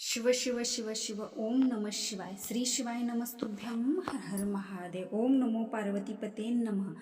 शिव शिव शिव शिव ओम नम शिवाय. श्री शिवाय नमस्तुभ्यम हर हर महादेव. ओम नमो पार्वतीपते नमः.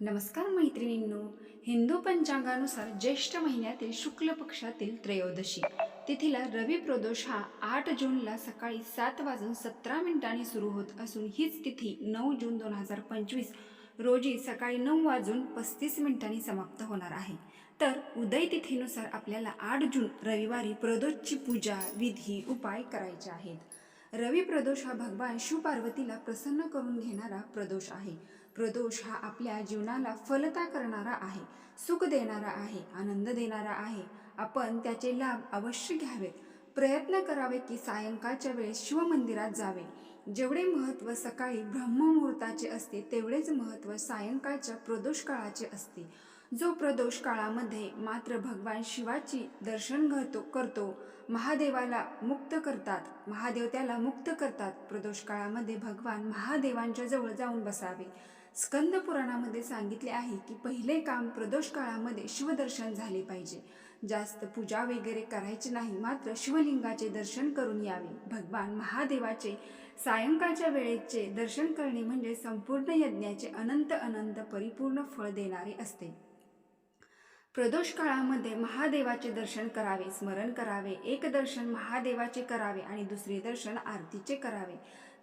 नमस्कार मैत्रिणींनो. हिंदू पंचांगानुसार ज्येष्ठ महिन्यातील शुक्ल पक्षातील त्रयोदशी तिथीला रवी प्रदोष हा आठ जूनला सकाळी सात वाजून सतरा मिनिटांनी सुरू होत असून हीच तिथी नऊ जून दोन हजार पंचवीस रोजी सकाळी नऊ वाजून पस्तीस मिनिटांनी समाप्त होणार आहे. तर उदय तिथीनुसार आपल्याला आठ जून रविवारी प्रदोषची पूजा विधी उपाय करायचे आहेत. रवी प्रदोष हा भगवान शिव पार्वतीला प्रसन्न करून घेणारा प्रदोष आहे. प्रदोष हा आपल्या जीवनाला फलता करणारा आहे सुख देणारा आहे आनंद देणारा आहे. आपण त्याचे लाभ अवश्य घ्यावेत. प्रयत्न करावे की सायंकाळच्या वेळेस शिवमंदिरात जावे. जेवढे महत्त्व सकाळी ब्रह्ममुहूर्ताचे असते तेवढेच महत्त्व सायंकाळच्या प्रदोष काळाचे असते. जो प्रदोष काळामध्ये मात्र भगवान शिवाची दर्शन घडतो करतो महादेवाला मुक्त करतात. महादेव त्याला मुक्त करतात. प्रदोष काळामध्ये भगवान महादेवांच्या जवळ जाऊन बसावे. स्कंद पुराणामध्ये सांगितले आहे की पहिले काम प्रदोष काळामध्ये शिवदर्शन झाले पाहिजे. जास्त पूजा वगैरे करायची नाही मात्र शिवलिंगाचे दर्शन करून यावे. भगवान महादेवाचे सायंकाळच्या वेळेचे दर्शन करणे म्हणजे संपूर्ण यज्ञाचे अनंत अनंत परिपूर्ण फळ देणारे असते. प्रदोष काळामध्ये महादेवाचे दर्शन करावे स्मरण करावे एक दर्शन महादेवाचे करावे आणि दुसरे दर्शन आरतीचे करावे.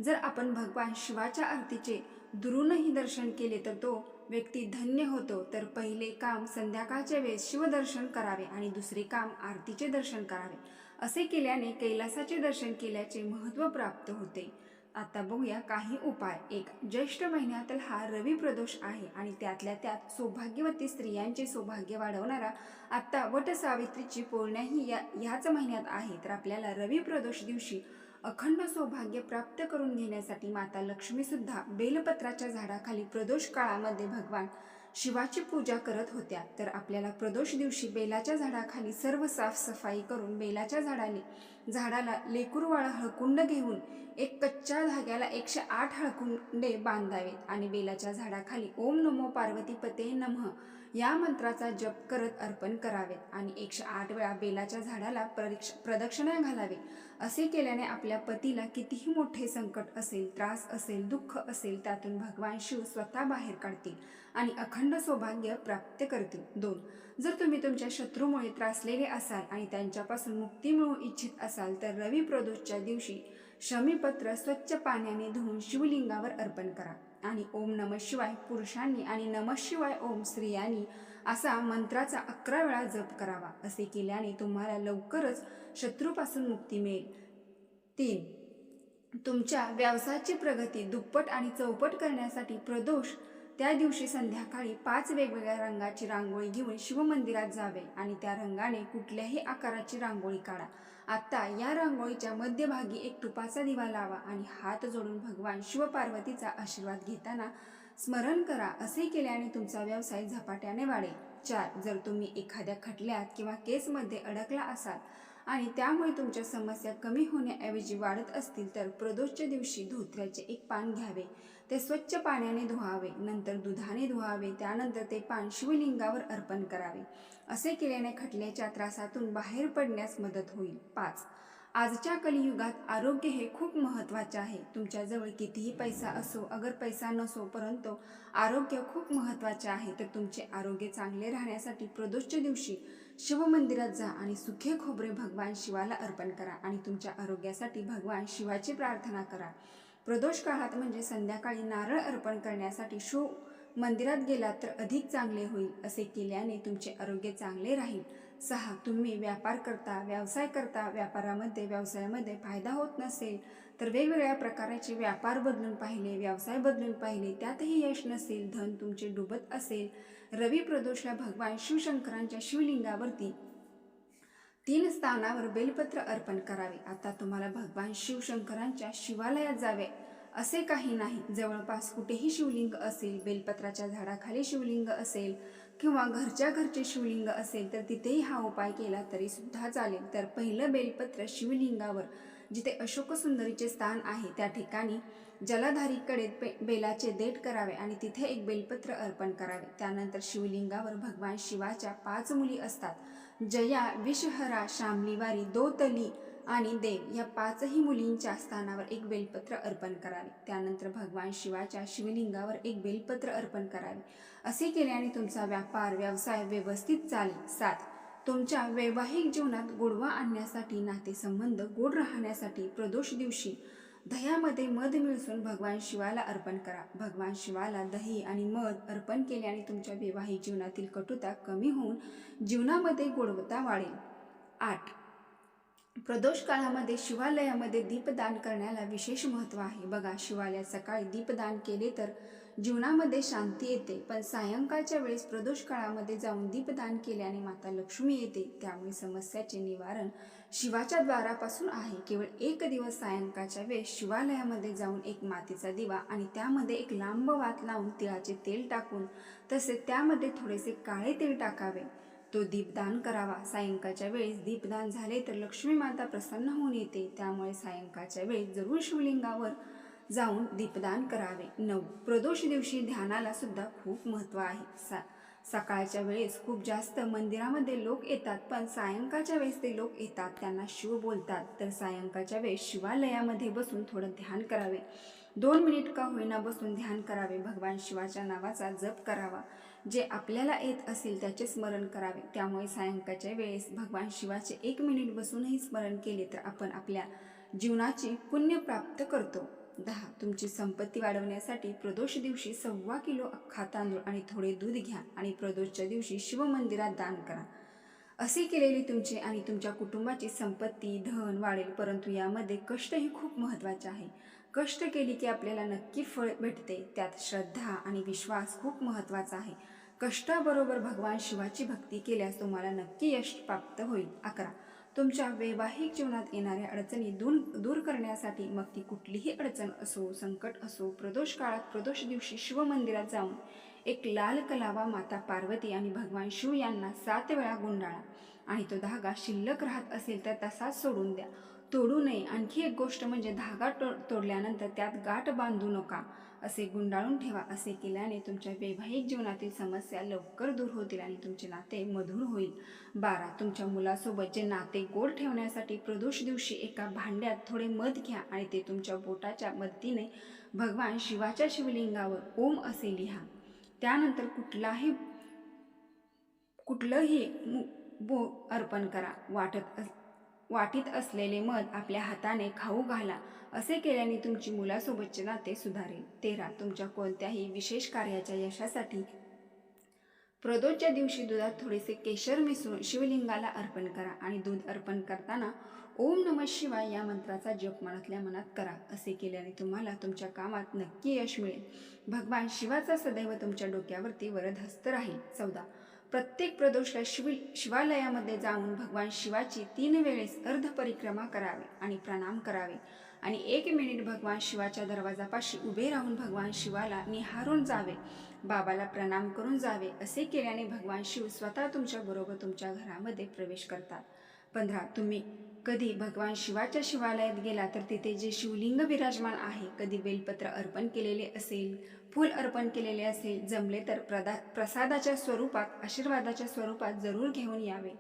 जर आपण भगवान शिवाच्या आरतीचे दुरूनही दर्शन केले तर तो व्यक्ती धन्य होतो. तर पहिले काम संध्याकाळच्या वेळेस शिवदर्शन करावे आणि दुसरे काम आरतीचे दर्शन करावे. असे केल्याने कैलासाचे दर्शन केल्याचे महत्त्व प्राप्त होते. आता बघूया काही उपाय. एक ज्येष्ठ महिन्यातील हा रवी प्रदोष आहे आणि त्यातल्या त्यात सौभाग्यवती स्त्रियांचे सौभाग्य वाढवणारा आत्ता वट सावित्रीची पौर्ण्याही या ह्याच महिन्यात आहे. तर आपल्याला रवी प्रदोष दिवशी अखंड सौभाग्य प्राप्त करून घेण्यासाठी माता लक्ष्मीसुद्धा बेलपत्राच्या झाडाखाली प्रदोष काळामध्ये भगवान शिवाची पूजा करत होत्या. तर आपल्याला प्रदोष दिवशी बेलाच्या झाडाखाली सर्व साफसफाई करून बेलाच्या झाडाने झाडाला लेकूरवाळा हळकुंड घेऊन एक कच्च्या धाग्याला एकशे आठ हळकुंडे बांधावेत आणि बेलाच्या झाडाखाली ओम नमो पार्वती पते नमः या मंत्राचा जप करत अर्पण करावेत आणि एकशे आठ वेळा बेलाच्या झाडाला प्रदक्ष प्रदक्षिणा घालावे. असे केल्याने आपल्या पतीला कितीही मोठे संकट असेल त्रास असेल दुःख असेल त्यातून भगवान शिव स्वतः बाहेर काढतील. आणि अखंड सौभाग्य प्राप्त करतील. दोन जर तुम्ही तुमच्या शत्रूमुळे त्रासलेले असाल आणि त्यांच्यापासून मुक्ती मिळू इच्छित असाल तर रवी प्रदोषच्या दिवशी शमीपत्र स्वच्छ पाण्याने धुवून शिवलिंगावर अर्पण करा. आणि ओम नम शिवाय पुरुषांनी आणि नम शिवाय ओम स्त्रियांनी असा मंत्राचा अकरा वेळा जप करावा. असे केल्याने तुम्हाला लवकरच शत्रूपासून मुक्ती मिळेल. तीन तुमच्या व्यवसायाची प्रगती दुप्पट आणि चौपट करण्यासाठी प्रदोष त्या दिवशी संध्याकाळी पाच वेगवेगळ्या रंगाची रांगोळी घेऊन शिवमंदिरात जावे आणि त्या रंगाने कुठल्याही आकाराची रांगोळी काढा. आत्ता या रांगोळीच्या मध्यभागी एक तुपाचा दिवा लावा आणि हात जोडून भगवान शिवपार्वतीचा आशीर्वाद घेताना स्मरण करा असे केल्याने तुमचा व्यवसाय झपाट्याने वाढेल. चार जर तुम्ही एखाद्या खटल्यात किंवा केसमध्ये अडकला असाल आणि त्यामुळे तुमच्या समस्या कमी होण्याऐवजी वाढत असतील तर प्रदोषच्या दिवशी धोत्र्याचे एक पान घ्यावे. ते स्वच्छ पाण्याने धुवावे नंतर दुधाने धुवावे त्यानंतर ते पान शिवलिंगावर अर्पण करावे. असे केल्याने खटल्याच्या त्रासातून बाहेर पडण्यास मदत होईल. पाच. आजच्या कलियुगात आरोग्य हे खूप महत्त्वाचे आहे. तुमच्याजवळ कितीही पैसा असो अगर पैसा नसो परंतु आरोग्य खूप महत्त्वाचे आहे. तर तुमचे आरोग्य चांगले राहण्यासाठी प्रदोषच्या दिवशी शिवमंदिरात जा आणि सुखे खोबरे भगवान शिवाला अर्पण करा आणि तुमच्या आरोग्यासाठी भगवान शिवाची प्रार्थना करा. प्रदोष काळात म्हणजे संध्याकाळी नारळ अर्पण करण्यासाठी शिव मंदिरात गेलात तर अधिक चांगले होईल असे केल्याने तुमचे आरोग्य चांगले राहील. सहा तुम्ही व्यापार करता व्यवसाय करता व्यापारामध्ये व्यवसायामध्ये फायदा होत नसेल तर वेगवेगळ्या प्रकारचे व्यापार बदलून पाहिले व्यवसाय बदलून पाहिले त्यातही यश नसेल धन तुमचे डुबत असेल रवी प्रदोषला भगवान शिवशंकरांच्या शिवलिंगावरती तीन स्थानावर बेलपत्र अर्पण करावे. आता तुम्हाला भगवान शिवशंकरांच्या शिवालयात जावे असे काही नाही. जवळपास कुठेही शिवलिंग असेल बेलपत्राच्या झाडाखाली शिवलिंग असेल किंवा घरच्या घरचे शिवलिंग असेल तर तिथेही हा उपाय केला तरी सुद्धा चालेल. तर पहिलं बेलपत्र शिवलिंगावर जिथे अशोक सुंदरीचे स्थान आहे त्या ठिकाणी जलाधारीकडे पे बेलाचे देठ करावे आणि तिथे एक बेलपत्र अर्पण करावे. त्यानंतर शिवलिंगावर भगवान शिवाच्या पाच मुली असतात. जया विषहरा शामलीवारी दोतली आणि देव या पाचही मुलींच्या स्थानावर एक बेलपत्र अर्पण करावे. त्यानंतर भगवान शिवाच्या शिवलिंगावर एक बेलपत्र अर्पण करावे. असे केल्याने तुमचा व्यापार व्यवसाय व्यवस्थित चालेल. सात. तुमच्या वैवाहिक जीवनात गोडवा आणण्यासाठी नातेसंबंध गोड राहण्यासाठी प्रदोष दिवशी दह्यामध्ये मध मिळसून भगवान शिवाला अर्पण करा. भगवान शिवाला दही आणि मध अर्पण केल्याने तुमच्या वैवाहिक जीवनातील कटुता कमी होऊन जीवनामध्ये गुणवत्ता वाढेल. आठ. प्रदोष काळामध्ये शिवालयामध्ये दीपदान करण्याला विशेष महत्त्व आहे. बघा शिवालयात सकाळी दीपदान केले तर जीवनामध्ये शांती येते पण सायंकाळच्या वेळेस प्रदोष काळामध्ये जाऊन दीपदान केल्याने माता लक्ष्मी येते. त्यामुळे समस्याचे निवारण शिवाच्या द्वारापासून आहे. केवळ एक दिवस सायंकाळच्या वेळेस शिवालयामध्ये जाऊन एक मातीचा दिवा आणि त्यामध्ये एक लांब वात लावून तिळाचे तेल टाकून तसे त्यामध्ये थोडेसे काळे तेल टाकावे. तो दीपदान करावा. सायंकाळच्या वेळेस दीपदान झाले तर लक्ष्मी माता प्रसन्न होऊन येते. त्यामुळे सायंकाळच्या वेळेस जरूर शिवलिंगावर जाऊन दीपदान करावे. नऊ. प्रदोष दिवशी ध्यानाला सुद्धा खूप महत्त्व आहे. सा सकाळच्या वेळेस खूप जास्त मंदिरामध्ये लोक येतात पण सायंकाळच्या वेळेस ते लोक येतात त्यांना शिव बोलतात. तर सायंकाळच्या वेळेस शिवालयामध्ये बसून थोडं ध्यान करावे. दोन मिनिट का होईना बसून ध्यान करावे. भगवान शिवाच्या नावाचा जप करावा. जे आपल्याला येत असेल त्याचे स्मरण करावे. त्यामुळे सायंकाळच्या वेळेस भगवान शिवाचे एक मिनिट बसूनही स्मरण केले तर आपण आपल्या जीवनाची पुण्य प्राप्त करतो. दहा. तुमची संपत्ती वाढवण्यासाठी प्रदोष दिवशी सव्वा किलो अख्खा तांदूळ आणि थोडे दूध घ्या आणि प्रदोषच्या दिवशी शिवमंदिरात दान करा. असे केलेली तुमची आणि तुमच्या कुटुंबाची संपत्ती धन वाढेल परंतु यामध्ये कष्टही खूप महत्त्वाचे आहे. कष्ट केली की आपल्याला नक्की फळ भेटते त्यात श्रद्धा आणि विश्वास खूप महत्त्वाचा आहे. कष्टाबरोबर भगवान शिवाची भक्ती केल्यास तुम्हाला नक्की यश प्राप्त होईल. अकरा. तुमच्या वैवाहिक जीवनात येणाऱ्या अडचणी दूर दूर करण्यासाठी मग ती कुठलीही अडचण असो संकट असो प्रदोष काळात प्रदोष दिवशी शिवमंदिरात जाऊन एक लाल कलावा माता पार्वती आणि भगवान शिव यांना सात वेळा गुंडाळा आणि तो धागा शिल्लक राहत असेल तर तसाच सोडून द्या. तोडू नये. आणखी एक गोष्ट म्हणजे धागा तो तोडल्यानंतर त्यात गाठ बांधू नका. असे गुंडाळून ठेवा असे केल्याने तुमच्या वैवाहिक जीवनातील समस्या लवकर दूर होतील आणि तुमचे नाते मधुर होईल. बारा तुमच्या मुलासोबत जे नाते गोड ठेवण्यासाठी प्रदोष दिवशी एका भांड्यात थोडे मध घ्या आणि ते तुमच्या बोटाच्या मदतीने भगवान शिवाच्या शिवलिंगावर ओम असे लिहा. त्यानंतर कुठलाही कुठलंही मु- बो अर्पण करा. वाटत अस वाटीत असलेले मध आपल्या हाताने खाऊ घाला असे केल्याने तुमची मुलासोबतचे नाते सुधारेल. तेरा तुमच्या कोणत्याही विशेष कार्याच्या यशासाठी प्रदोषच्या दिवशी दुधात थोडेसे केशर मिसळून शिवलिंगाला अर्पण करा आणि दूध अर्पण करताना ओम नम शिवाय या मंत्राचा जप मनातल्या मनात करा असे केल्याने तुम्हाला तुमच्या कामात नक्की यश मिळेल. भगवान शिवाचा सदैव तुमच्या डोक्यावरती वरदहस्त राहील. चौदा प्रत्येक प्रदोषला शिव शिवालयामध्ये जाऊन भगवान शिवाची तीन वेळेस अर्ध परिक्रमा करावे आणि प्रणाम करावे. आणि एक मिनिट भगवान शिवाच्या दरवाजापाशी उभे राहून भगवान शिवाला निहारून जावे. बाबाला प्रणाम करून जावे. असे केल्याने भगवान शिव स्वतः तुमच्याबरोबर तुमच्या घरामध्ये प्रवेश करतात. पंधरा तुम्ही कधी भगवान शिवाच्या शिवालयात गेला तर तिथे जे शिवलिंग विराजमान आहे कधी बेलपत्र अर्पण केलेले असेल फूल अर्पण केलेले असेल जमले तर प्रदा प्रसादाच्या स्वरूपात आशीर्वादाच्या स्वरूपात जरूर घेऊन यावे.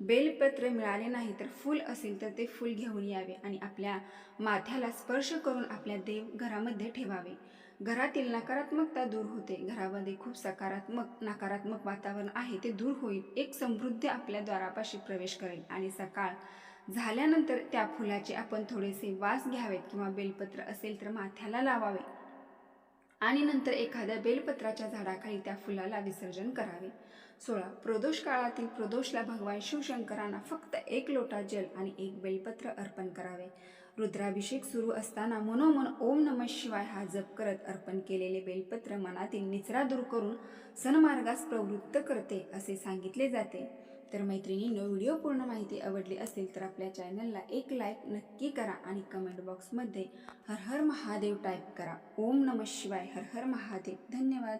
बेलपत्र मिळाले नाही तर फूल असेल तर ते फूल घेऊन यावे आणि आपल्या माथ्याला स्पर्श करून आपल्या देव घरामध्ये ठेवावे. घरातील नकारात्मकता दूर होते. घरामध्ये खूप सकारात्मक नकारात्मक वातावरण आहे ते दूर होईल. एक समृद्धी आपल्या द्वारापाशी प्रवेश करेल आणि सकाळ झाल्यानंतर त्या फुलाचे आपण थोडेसे वास घ्यावेत किंवा बेलपत्र असेल तर माथ्याला लावावे. आणि नंतर एखाद्या बेलपत्राच्या झाडाखाली त्या फुलाला विसर्जन करावे. सोळा. प्रदोष काळातील प्रदोषला भगवान शिवशंकरांना फक्त एक लोटा जल आणि एक बेलपत्र अर्पण करावे. रुद्राभिषेक सुरू असताना मनोमन ओम नम शिवाय हा जप करत अर्पण केलेले बेलपत्र मनातील निचरा दूर करून सन्मार्गास प्रवृत्त करते असे सांगितले जाते. तर मैत्रिणींनो व्हिडिओ पूर्ण माहिती आवडली असेल तर आपल्या चॅनलला एक लाईक नक्की करा आणि कमेंट बॉक्समध्ये हर हर महादेव टाईप करा. ओम नम शिवाय हर हर महादेव. धन्यवाद.